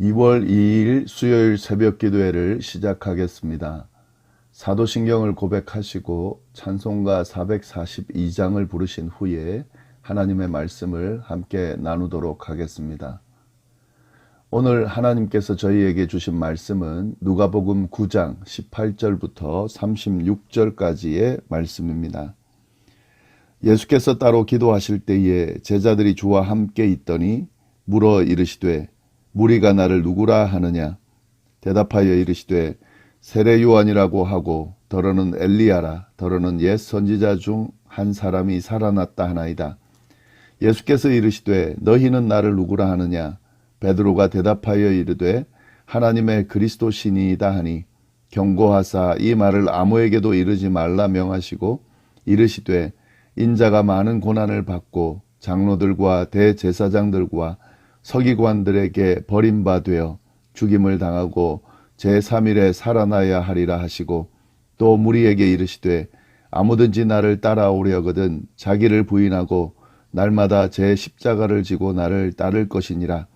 2월 2일 수요일 새벽 기도회를 시작하겠습니다. 사도신경을 고백하시고 찬송가 442장을 부르신 후에 하나님의 말씀을 함께 나누도록 하겠습니다. 오늘 하나님께서 저희에게 주신 말씀은 누가복음 9장 18절부터 36절까지의 말씀입니다. 예수께서 따로 기도하실 때에 제자들이 주와 함께 있더니 물어 이르시되 무리가 나를 누구라 하느냐? 대답하여 이르시되 세례 요한이라고 하고 더러는 엘리야라 더러는 옛 선지자 중 한 사람이 살아났다 하나이다. 예수께서 이르시되 너희는 나를 누구라 하느냐? 베드로가 대답하여 이르되 하나님의 그리스도 신이이다 하니 경고하사 이 말을 아무에게도 이르지 말라 명하시고 이르시되 인자가 많은 고난을 받고 장로들과 대제사장들과 서기관들에게 버림받되어 죽임을 당하고 제3일에 살아나야 하리라 하시고 또 무리에게 이르시되 아무든지 나를 따라오려거든 자기를 부인하고 날마다 제 십자가를 지고 나를 따를 것이니라.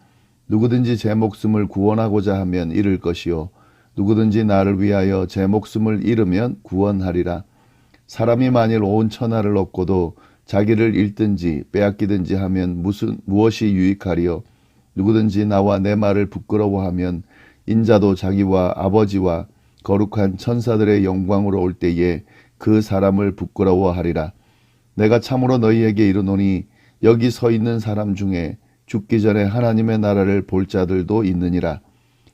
누구든지 제 목숨을 구원하고자 하면 잃을 것이요. 누구든지 나를 위하여 제 목숨을 잃으면 구원하리라. 사람이 만일 온 천하를 얻고도 자기를 잃든지 빼앗기든지 하면 무슨 무엇이 유익하리요 누구든지 나와 내 말을 부끄러워하면 인자도 자기와 아버지와 거룩한 천사들의 영광으로 올 때에 그 사람을 부끄러워하리라. 내가 참으로 너희에게 이르노니 여기 서 있는 사람 중에 죽기 전에 하나님의 나라를 볼 자들도 있느니라.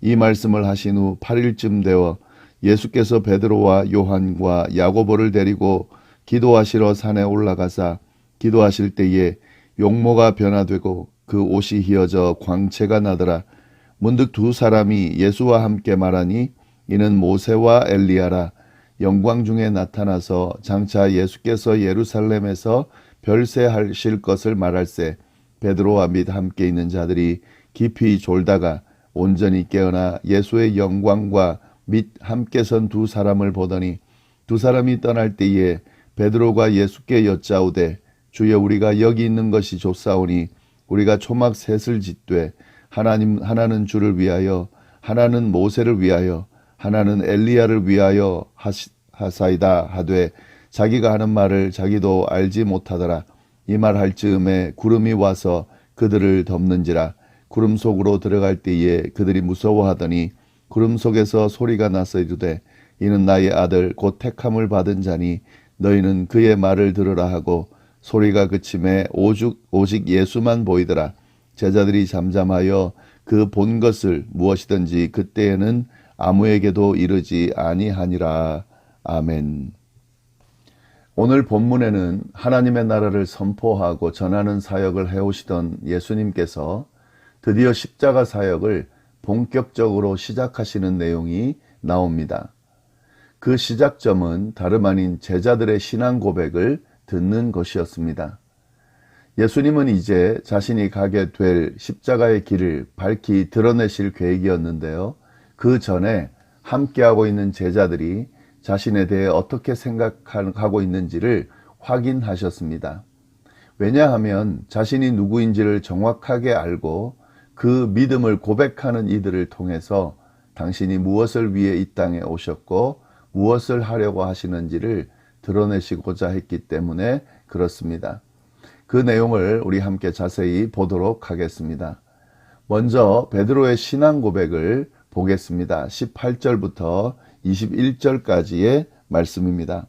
이 말씀을 하신 후 8일쯤 되어 예수께서 베드로와 요한과 야고보를 데리고 기도하시러 산에 올라가사 기도하실 때에 용모가 변화되고 그 옷이 휘어져 광채가 나더라. 문득 두 사람이 예수와 함께 말하니 이는 모세와 엘리야라. 영광 중에 나타나서 장차 예수께서 예루살렘에서 별세하실 것을 말할세. 베드로와 및 함께 있는 자들이 깊이 졸다가 온전히 깨어나 예수의 영광과 및 함께 선 두 사람을 보더니 두 사람이 떠날 때에 베드로가 예수께 여짜오되 주여 우리가 여기 있는 것이 좋사오니 우리가 초막 셋을 짓되 하나님 하나는 주를 위하여 하나는 모세를 위하여 하나는 엘리야를 위하여 하시, 하사이다 하되 자기가 하는 말을 자기도 알지 못하더라. 이 말 할 즈음에 구름이 와서 그들을 덮는지라. 구름 속으로 들어갈 때에 그들이 무서워하더니 구름 속에서 소리가 나서 이르되 이는 나의 아들 곧 택함을 받은 자니 너희는 그의 말을 들으라 하고 소리가 그침에 오죽, 오직 예수만 보이더라. 제자들이 잠잠하여 그 본 것을 무엇이든지 그때에는 아무에게도 이르지 아니하니라. 아멘. 오늘 본문에는 하나님의 나라를 선포하고 전하는 사역을 해오시던 예수님께서 드디어 십자가 사역을 본격적으로 시작하시는 내용이 나옵니다. 그 시작점은 다름 아닌 제자들의 신앙 고백을 듣는 것이었습니다. 예수님은 이제 자신이 가게 될 십자가의 길을 밝히 드러내실 계획이었는데요. 그 전에 함께하고 있는 제자들이 자신에 대해 어떻게 생각하고 있는지를 확인하셨습니다. 왜냐하면 자신이 누구인지를 정확하게 알고 그 믿음을 고백하는 이들을 통해서 당신이 무엇을 위해 이 땅에 오셨고 무엇을 하려고 하시는지를 드러내시고자 했기 때문에 그렇습니다. 그 내용을 우리 함께 자세히 보도록 하겠습니다. 먼저 베드로의 신앙 고백을 보겠습니다. 18절부터 21절까지의 말씀입니다.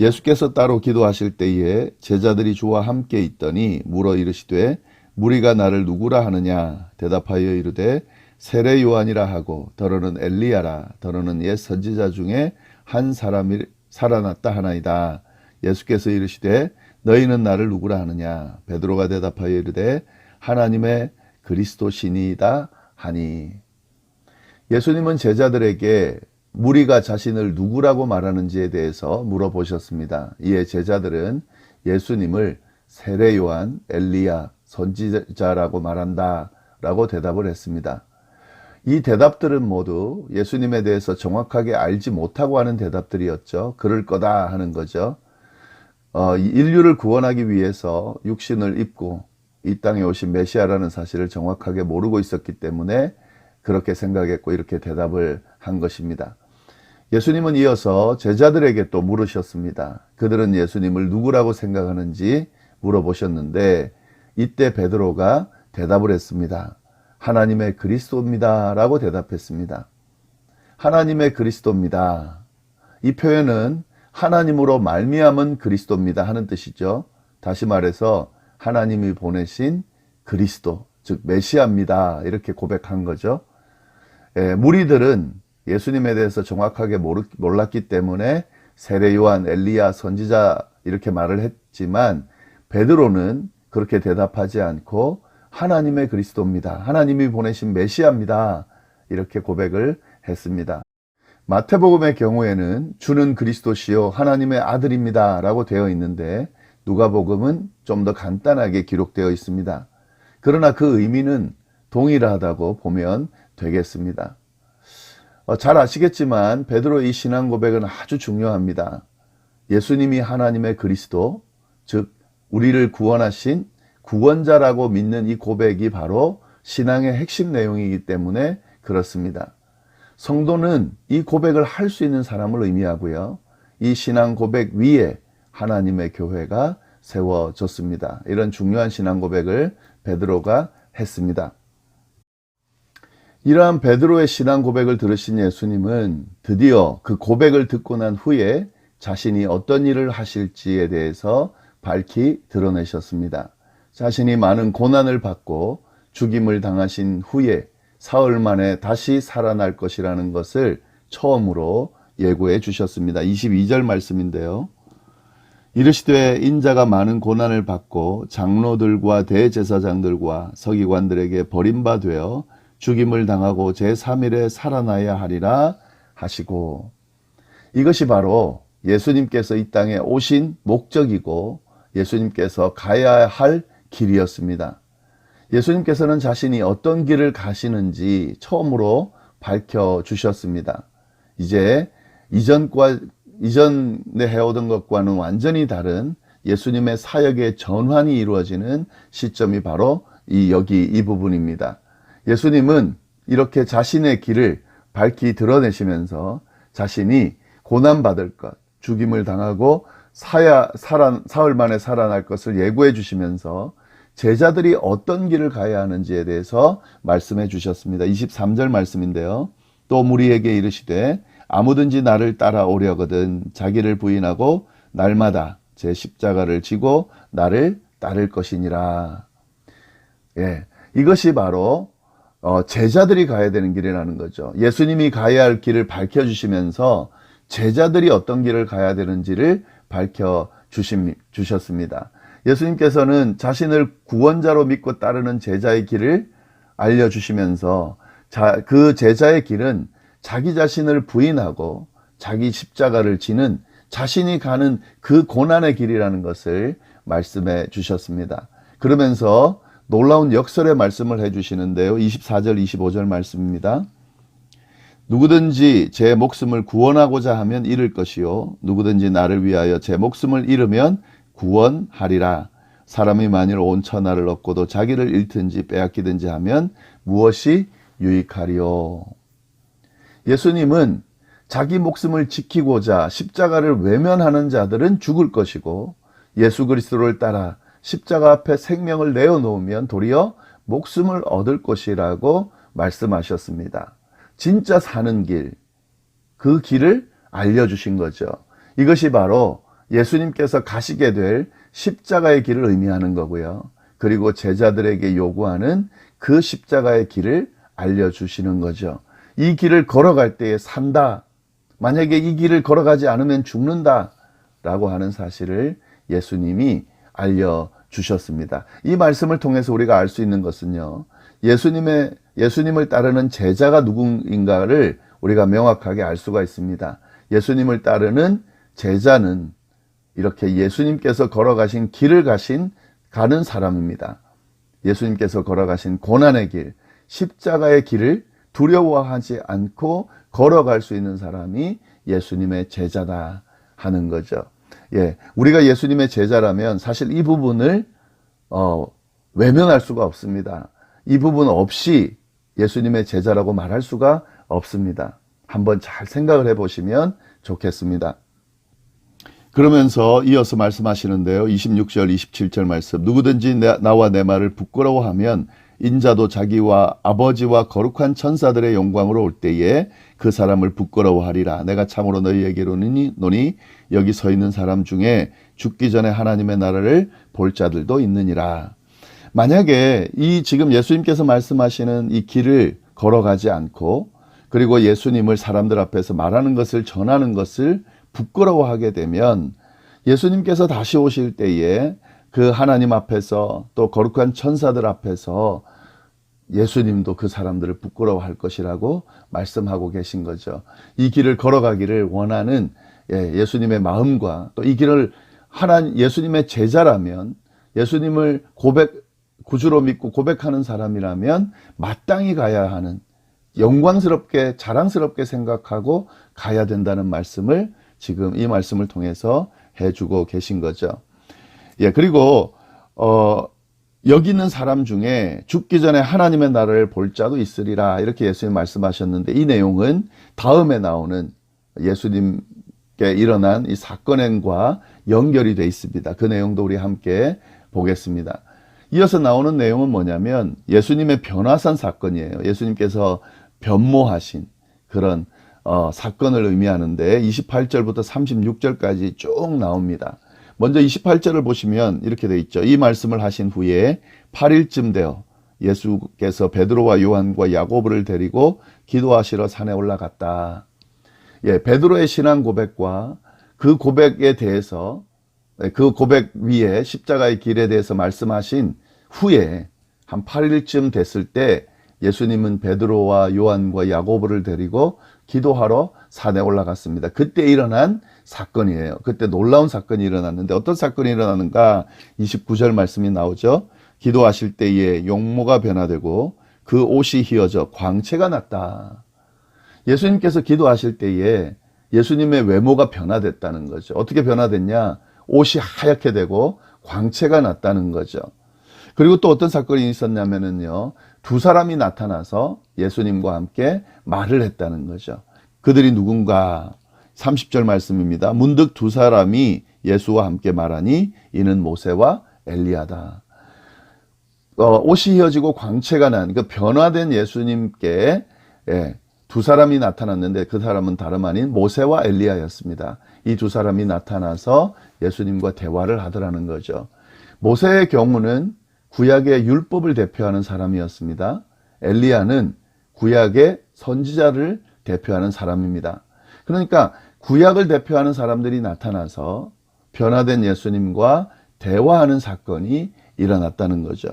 예수께서 따로 기도하실 때에 제자들이 주와 함께 있더니 물어 이르시되 무리가 나를 누구라 하느냐 대답하여 이르되 세례 요한이라 하고 더러는 엘리야라 더러는 옛 선지자 중에 한 사람이 살아났다 하나이다. 예수께서 이르시되 너희는 나를 누구라 하느냐 베드로가 대답하여 이르되 하나님의 그리스도 신이다 하니 예수님은 제자들에게 무리가 자신을 누구라고 말하는지에 대해서 물어보셨습니다. 이에 제자들은 예수님을 세례 요한, 엘리야, 선지자라고 말한다 라고 대답을 했습니다. 이 대답들은 모두 예수님에 대해서 정확하게 알지 못하고 하는 대답들이었죠. 그럴 거다 하는 거죠. 어, 인류를 구원하기 위해서 육신을 입고 이 땅에 오신 메시아라는 사실을 정확하게 모르고 있었기 때문에 그렇게 생각했고 이렇게 대답을 한 것입니다. 예수님은 이어서 제자들에게 또 물으셨습니다. 그들은 예수님을 누구라고 생각하는지 물어보셨는데 이때 베드로가 대답을 했습니다. 하나님의 그리스도입니다. 라고 대답했습니다. 하나님의 그리스도입니다. 이 표현은 하나님으로 말미암은 그리스도입니다 하는 뜻이죠. 다시 말해서 하나님이 보내신 그리스도, 즉 메시아입니다. 이렇게 고백한 거죠. 예, 무리들은 예수님에 대해서 정확하게 모르, 몰랐기 때문에 세례 요한, 엘리야, 선지자 이렇게 말을 했지만 베드로는 그렇게 대답하지 않고 하나님의 그리스도입니다. 하나님이 보내신 메시아입니다. 이렇게 고백을 했습니다. 마태복음의 경우에는 주는 그리스도시요 하나님의 아들입니다. 라고 되어 있는데 누가복음은 좀 더 간단하게 기록되어 있습니다. 그러나 그 의미는 동일하다고 보면 되겠습니다. 어, 잘 아시겠지만 베드로의 이 신앙 고백은 아주 중요합니다. 예수님이 하나님의 그리스도, 즉 우리를 구원하신 구원자라고 믿는 이 고백이 바로 신앙의 핵심 내용이기 때문에 그렇습니다. 성도는 이 고백을 할 수 있는 사람을 의미하고요. 이 신앙 고백 위에 하나님의 교회가 세워졌습니다. 이런 중요한 신앙 고백을 베드로가 했습니다. 이러한 베드로의 신앙 고백을 들으신 예수님은 드디어 그 고백을 듣고 난 후에 자신이 어떤 일을 하실지에 대해서 밝히 드러내셨습니다. 자신이 많은 고난을 받고 죽임을 당하신 후에 사흘 만에 다시 살아날 것이라는 것을 처음으로 예고해 주셨습니다. 22절 말씀인데요. 이르시되 인자가 많은 고난을 받고 장로들과 대제사장들과 서기관들에게 버림받되어 죽임을 당하고 제3일에 살아나야 하리라 하시고 이것이 바로 예수님께서 이 땅에 오신 목적이고 예수님께서 가야 할 길이었습니다. 예수님께서는 자신이 어떤 길을 가시는지 처음으로 밝혀 주셨습니다. 이제 이전과 이전에 해오던 것과는 완전히 다른 예수님의 사역의 전환이 이루어지는 시점이 바로 이 여기 이 부분입니다. 예수님은 이렇게 자신의 길을 밝히 드러내시면서 자신이 고난받을 것, 죽임을 당하고 사야, 살아, 사흘 만에 살아날 것을 예고해 주시면서 제자들이 어떤 길을 가야 하는지에 대해서 말씀해 주셨습니다. 23절 말씀인데요. 또 무리에게 이르시되 아무든지 나를 따라오려거든 자기를 부인하고 날마다 제 십자가를 지고 나를 따를 것이니라. 예. 이것이 바로 어, 제자들이 가야 되는 길이라는 거죠. 예수님이 가야 할 길을 밝혀 주시면서 제자들이 어떤 길을 가야 되는지를 밝혀 주심, 주셨습니다. 예수님께서는 자신을 구원자로 믿고 따르는 제자의 길을 알려주시면서 자, 그 제자의 길은 자기 자신을 부인하고 자기 십자가를 지는 자신이 가는 그 고난의 길이라는 것을 말씀해 주셨습니다. 그러면서 놀라운 역설의 말씀을 해 주시는데요. 24절, 25절 말씀입니다. 누구든지 제 목숨을 구원하고자 하면 잃을 것이요. 누구든지 나를 위하여 제 목숨을 잃으면 구원하리라. 사람이 만일 온 천하를 얻고도 자기를 잃든지 빼앗기든지 하면 무엇이 유익하리요. 예수님은 자기 목숨을 지키고자 십자가를 외면하는 자들은 죽을 것이고 예수 그리스도를 따라 십자가 앞에 생명을 내어놓으면 도리어 목숨을 얻을 것이라고 말씀하셨습니다. 진짜 사는 길, 그 길을 알려주신 거죠. 이것이 바로 예수님께서 가시게 될 십자가의 길을 의미하는 거고요. 그리고 제자들에게 요구하는 그 십자가의 길을 알려주시는 거죠. 이 길을 걸어갈 때에 산다. 만약에 이 길을 걸어가지 않으면 죽는다. 라고 하는 사실을 예수님이 알려주셨습니다. 이 말씀을 통해서 우리가 알 수 있는 것은요. 예수님의, 예수님을 따르는 제자가 누구인가를 우리가 명확하게 알 수가 있습니다. 예수님을 따르는 제자는 이렇게 예수님께서 걸어가신 길을 가신 가는 사람입니다. 예수님께서 걸어가신 고난의 길, 십자가의 길을 두려워하지 않고 걸어갈 수 있는 사람이 예수님의 제자다 하는 거죠. 예, 우리가 예수님의 제자라면 사실 이 부분을 어, 외면할 수가 없습니다. 이 부분 없이 예수님의 제자라고 말할 수가 없습니다. 한번 잘 생각을 해 보시면 좋겠습니다. 그러면서 이어서 말씀하시는데요. 26절, 27절 말씀. 누구든지 내- 나와 내 말을 부끄러워하면 인자도 자기와 아버지와 거룩한 천사들의 영광으로 올 때에 그 사람을 부끄러워하리라. 내가 참으로 너희에게로니 노니 여기 서 있는 사람 중에 죽기 전에 하나님의 나라를 볼 자들도 있느니라. 만약에 이 지금 예수님께서 말씀하시는 이 길을 걸어가지 않고 그리고 예수님을 사람들 앞에서 말하는 것을 전하는 것을 부끄러워하게 되면 예수님께서 다시 오실 때에 그 하나님 앞에서 또 거룩한 천사들 앞에서 예수님도 그 사람들을 부끄러워할 것이라고 말씀하고 계신 거죠. 이 길을 걸어가기를 원하는 예, 예수님의 마음과 또 이 길을 하나 예수님의 제자라면 예수님을 고백 구주로 믿고 고백하는 사람이라면 마땅히 가야 하는 영광스럽게 자랑스럽게 생각하고 가야 된다는 말씀을 지금 이 말씀을 통해서 해주고 계신 거죠. 예, 그리고 어 여기 있는 사람 중에 죽기 전에 하나님의 나라를 볼 자도 있으리라 이렇게 예수님 말씀하셨는데 이 내용은 다음에 나오는 예수님께 일어난 이 사건과 연결이 돼 있습니다. 그 내용도 우리 함께 보겠습니다. 이어서 나오는 내용은 뭐냐면 예수님의 변화산 사건이에요. 예수님께서 변모하신 그런 어, 사건을 의미하는데 28절부터 36절까지 쭉 나옵니다. 먼저 28절을 보시면 이렇게 돼 있죠. 이 말씀을 하신 후에 8일쯤 되어 예수께서 베드로와 요한과 야고보를 데리고 기도하시러 산에 올라갔다. 예, 베드로의 신앙 고백과 그 고백에 대해서 예, 그 고백 위에 십자가의 길에 대해서 말씀하신 후에 한 8일쯤 됐을 때 예수님은 베드로와 요한과 야고보를 데리고 기도하러 산에 올라갔습니다. 그때 일어난 사건이에요. 그때 놀라운 사건이 일어났는데 어떤 사건이 일어나는가 29절 말씀이 나오죠. 기도하실 때에 용모가 변화되고 그 옷이 휘어져 광채가 났다. 예수님께서 기도하실 때에 예수님의 외모가 변화됐다는 거죠. 어떻게 변화됐냐? 옷이 하얗게 되고 광채가 났다는 거죠. 그리고 또 어떤 사건이 있었냐면은요, 두 사람이 나타나서 예수님과 함께 말을 했다는 거죠. 그들이 누군가? 30절 말씀입니다. 문득 두 사람이 예수와 함께 말하니 이는 모세와 엘리야다. 어, 옷이 휘어지고 광채가 난, 그 변화된 예수님께 예, 두 사람이 나타났는데 그 사람은 다름 아닌 모세와 엘리야였습니다. 이 두 사람이 나타나서 예수님과 대화를 하더라는 거죠. 모세의 경우는 구약의 율법을 대표하는 사람이었습니다. 엘리야는 구약의 선지자를 대표하는 사람입니다. 그러니까 구약을 대표하는 사람들이 나타나서 변화된 예수님과 대화하는 사건이 일어났다는 거죠.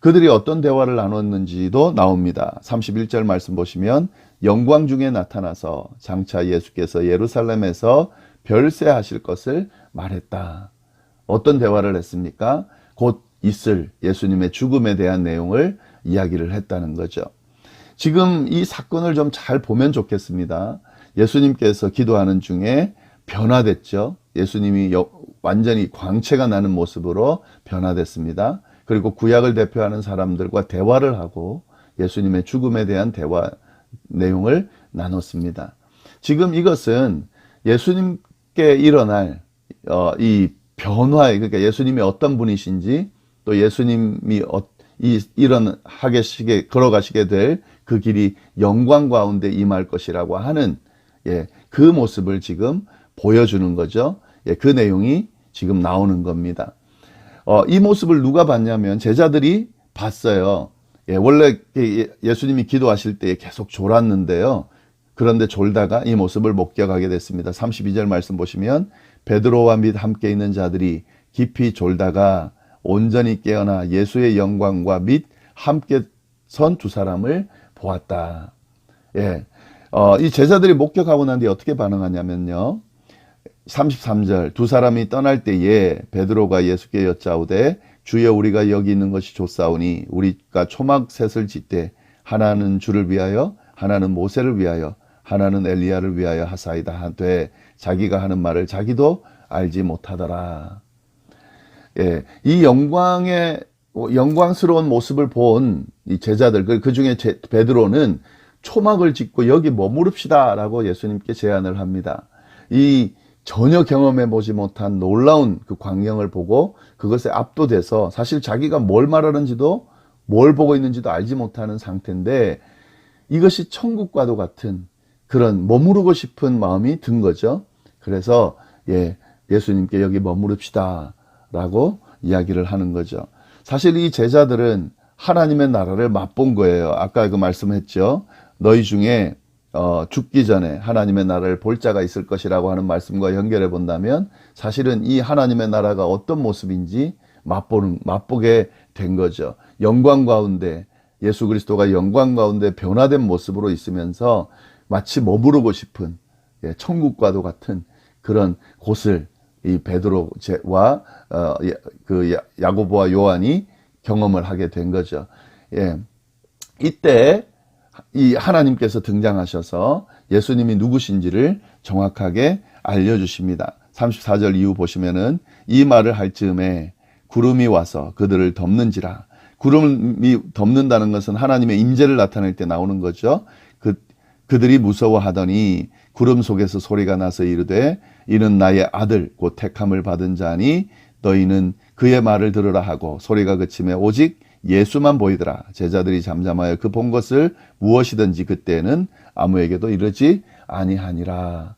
그들이 어떤 대화를 나눴는지도 나옵니다. 31절 말씀 보시면 영광 중에 나타나서 장차 예수께서 예루살렘에서 별세하실 것을 말했다. 어떤 대화를 했습니까? 곧 있을 예수님의 죽음에 대한 내용을 이야기를 했다는 거죠. 지금 이 사건을 좀 잘 보면 좋겠습니다. 예수님께서 기도하는 중에 변화됐죠. 예수님이 여- 완전히 광채가 나는 모습으로 변화됐습니다. 그리고 구약을 대표하는 사람들과 대화를 하고 예수님의 죽음에 대한 대화 내용을 나눴습니다. 지금 이것은 예수님께 일어날 어, 이 변화에 그러니까 예수님이 어떤 분이신지 또 예수님이 어, 이 이런 하게시게 걸어가시게 될 그 길이 영광 가운데 임할 것이라고 하는 예, 그 모습을 지금 보여주는 거죠. 예, 그 내용이 지금 나오는 겁니다. 어, 이 모습을 누가 봤냐면 제자들이 봤어요. 예, 원래 예- 예수님이 기도하실 때 계속 졸았는데요. 그런데 졸다가 이 모습을 목격하게 됐습니다. 32절 말씀 보시면 베드로와 및 함께 있는 자들이 깊이 졸다가 온전히 깨어나 예수의 영광과 및 함께 선 두 사람을 보았다. 예. 어, 이 제자들이 목격하고 난 뒤에 어떻게 반응하냐면요. 33절 두 사람이 떠날 때에 베드로가 예수께 여짜오되 주여 우리가 여기 있는 것이 좋사오니 우리가 초막 셋을 짓되 하나는 주를 위하여 하나는 모세를 위하여 하나는 엘리야를 위하여 하사이다 하되 자기가 하는 말을 자기도 알지 못하더라. 예, 이 영광의 어, 영광스러운 모습을 본 이 제자들 그, 그 중에 제- 베드로는 초막을 짓고 여기 머무릅시다라고 예수님께 제안을 합니다. 이 전혀 경험해 보지 못한 놀라운 그 광경을 보고 그것에 압도돼서 사실 자기가 뭘 말하는지도 뭘 보고 있는지도 알지 못하는 상태인데 이것이 천국과도 같은 그런 머무르고 싶은 마음이 든 거죠. 그래서 예, 예수님께 여기 머무릅시다 라고 이야기를 하는 거죠. 사실 이 제자들은 하나님의 나라를 맛본 거예요. 아까 그 말씀했죠. 너희 중에 어, 죽기 전에 하나님의 나라를 볼 자가 있을 것이라고 하는 말씀과 연결해 본다면 사실은 이 하나님의 나라가 어떤 모습인지 맛보는 맛보게 된 거죠. 영광 가운데 예수 그리스도가 영광 가운데 변화된 모습으로 있으면서 마치 머무르고 싶은 예, 천국과도 같은 그런 곳을 이 베드로와 어, 야- 그 야- 야고보와 요한이 경험을 하게 된 거죠. 예. 이때 이 하나님께서 등장하셔서 예수님이 누구신지를 정확하게 알려주십니다. 34절 이후 보시면은 이 말을 할 즈음에 구름이 와서 그들을 덮는지라. 구름이 덮는다는 것은 하나님의 임재를 나타낼 때 나오는 거죠. 그 그들이 무서워하더니 구름 속에서 소리가 나서 이르되 이는 나의 아들 곧 택함을 받은 자니 너희는 그의 말을 들으라 하고 소리가 그침에 오직 예수만 보이더라 제자들이 잠잠하여 그 본 것을 무엇이든지 그때는 아무에게도 이르지 아니하니라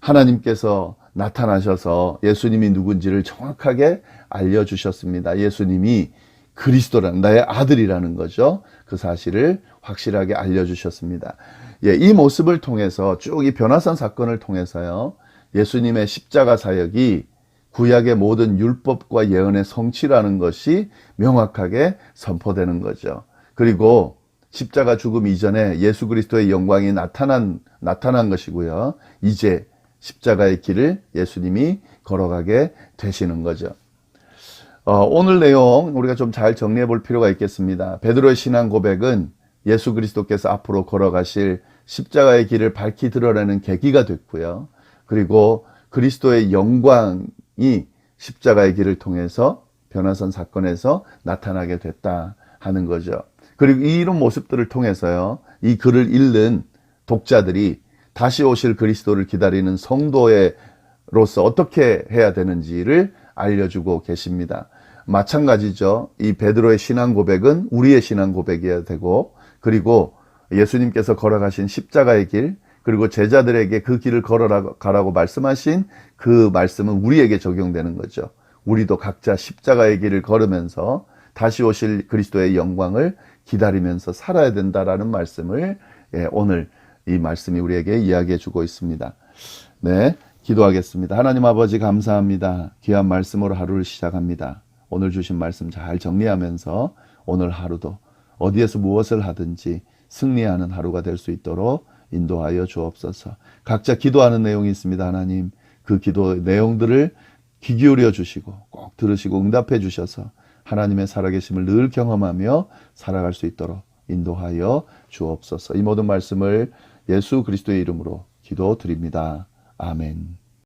하나님께서 나타나셔서 예수님이 누군지를 정확하게 알려주셨습니다. 예수님이 그리스도라는 나의 아들이라는 거죠. 그 사실을 확실하게 알려주셨습니다. 예, 이 모습을 통해서 쭉 이 변화산 사건을 통해서요. 예수님의 십자가 사역이 구약의 모든 율법과 예언의 성취라는 것이 명확하게 선포되는 거죠. 그리고 십자가 죽음 이전에 예수 그리스도의 영광이 나타난 나타난 것이고요. 이제 십자가의 길을 예수님이 걸어가게 되시는 거죠. 어, 오늘 내용 우리가 좀 잘 정리해 볼 필요가 있겠습니다. 베드로의 신앙 고백은 예수 그리스도께서 앞으로 걸어가실 십자가의 길을 밝히 드러내는 계기가 됐고요. 그리고 그리스도의 영광이 십자가의 길을 통해서 변화선 사건에서 나타나게 됐다 하는 거죠. 그리고 이런 모습들을 통해서요, 이 글을 읽는 독자들이 다시 오실 그리스도를 기다리는 성도로서 어떻게 해야 되는지를 알려주고 계십니다. 마찬가지죠. 이 베드로의 신앙 고백은 우리의 신앙 고백이어야 되고, 그리고 예수님께서 걸어가신 십자가의 길, 그리고 제자들에게 그 길을 걸어가라고 말씀하신 그 말씀은 우리에게 적용되는 거죠. 우리도 각자 십자가의 길을 걸으면서 다시 오실 그리스도의 영광을 기다리면서 살아야 된다라는 말씀을 예, 오늘 이 말씀이 우리에게 이야기해 주고 있습니다. 네, 기도하겠습니다. 하나님 아버지 감사합니다. 귀한 말씀으로 하루를 시작합니다. 오늘 주신 말씀 잘 정리하면서 오늘 하루도 어디에서 무엇을 하든지 승리하는 하루가 될 수 있도록 인도하여 주옵소서. 각자 기도하는 내용이 있습니다. 하나님 그 기도 내용들을 귀 기울여 주시고 꼭 들으시고 응답해 주셔서 하나님의 살아계심을 늘 경험하며 살아갈 수 있도록 인도하여 주옵소서. 이 모든 말씀을 예수 그리스도의 이름으로 기도드립니다. 아멘.